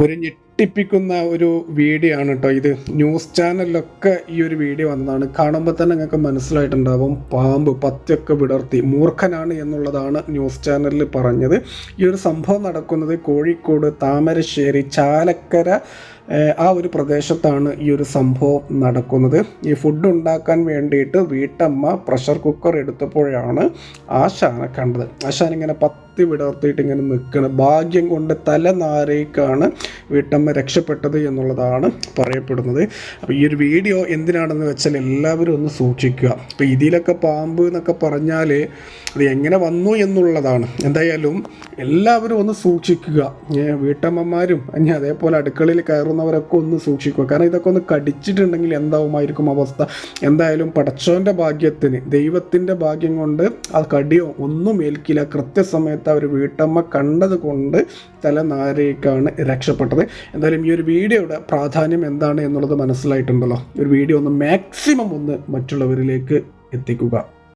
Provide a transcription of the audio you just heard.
ഒരു ഞെട്ടിപ്പിക്കുന്ന ഒരു വീഡിയോ ആണ് കേട്ടോ ഇത്. ന്യൂസ് ചാനലിലൊക്കെ ഈ ഒരു വീഡിയോ വന്നതാണ്. കാണുമ്പോൾ തന്നെ നിങ്ങൾക്ക് മനസ്സിലായിട്ടുണ്ടാവും. പാമ്പ് പത്തിയൊക്കെ വിടർത്തി. മൂർഖനാണ് എന്നുള്ളതാണ് ന്യൂസ് ചാനലിൽ പറഞ്ഞത്. ഈ ഒരു സംഭവം നടക്കുന്നത് കോഴിക്കോട് താമരശ്ശേരി ചാലക്കര ആ ഒരു പ്രദേശത്താണ് ഈ ഒരു സംഭവം നടക്കുന്നത്. ഈ ഫുഡ് ഉണ്ടാക്കാൻ വേണ്ടിയിട്ട് വീട്ടമ്മ പ്രഷർ കുക്കർ എടുത്തപ്പോഴാണ് ആ ആശാനെ കണ്ടത്. ആശാൻ ഇങ്ങനെ പത്തി വിടർത്തിയിട്ട് ഇങ്ങനെ നിൽക്കണം ഭാഗ്യം കൊണ്ട് തല നാരേക്കാണ് വീട്ടമ്മ രക്ഷപ്പെട്ടത് എന്നുള്ളതാണ് പറയപ്പെടുന്നത്. അപ്പോൾ ഈ ഒരു വീഡിയോ എന്തിനാണെന്ന് വെച്ചാൽ എല്ലാവരും ഒന്ന് സൂക്ഷിക്കുക. ഇപ്പോൾ ഇതിലൊക്കെ പാമ്പ് എന്നൊക്കെ പറഞ്ഞാൽ അത് എങ്ങനെ വന്നു എന്നുള്ളതാണ്. എന്തായാലും എല്ലാവരും ഒന്ന് സൂക്ഷിക്കുക. വീട്ടമ്മമാരും ഇനി അതേപോലെ അടുക്കളയിൽ കയറുന്നവരൊക്കെ ഒന്ന് സൂക്ഷിക്കുക. കാരണം ഇതൊക്കെ ഒന്ന് കടിച്ചിട്ടുണ്ടെങ്കിൽ എന്താവുമായിരിക്കും അവസ്ഥ? എന്തായാലും പടച്ചോന്റെ ഭാഗ്യത്തിന് ദൈവത്തിന്റെ ഭാഗ്യം കൊണ്ട് ആ കടിയോ ഒന്നും ഏൽക്കില്ല. കൃത്യസമയത്ത് അവർ വീട്ടമ്മ കണ്ടത് കൊണ്ട് തലനാരേക്കാണ് രക്ഷപ്പെട്ടത്. എന്തായാലും ഈ ഒരു വീഡിയോയുടെ പ്രാധാന്യം എന്താണ് എന്നുള്ളത് മനസ്സിലായിട്ടുണ്ടല്ലോ. ഒരു വീഡിയോ ഒന്ന് മാക്സിമം ഒന്ന് മറ്റുള്ളവരിലേക്ക് എത്തിക്കുക.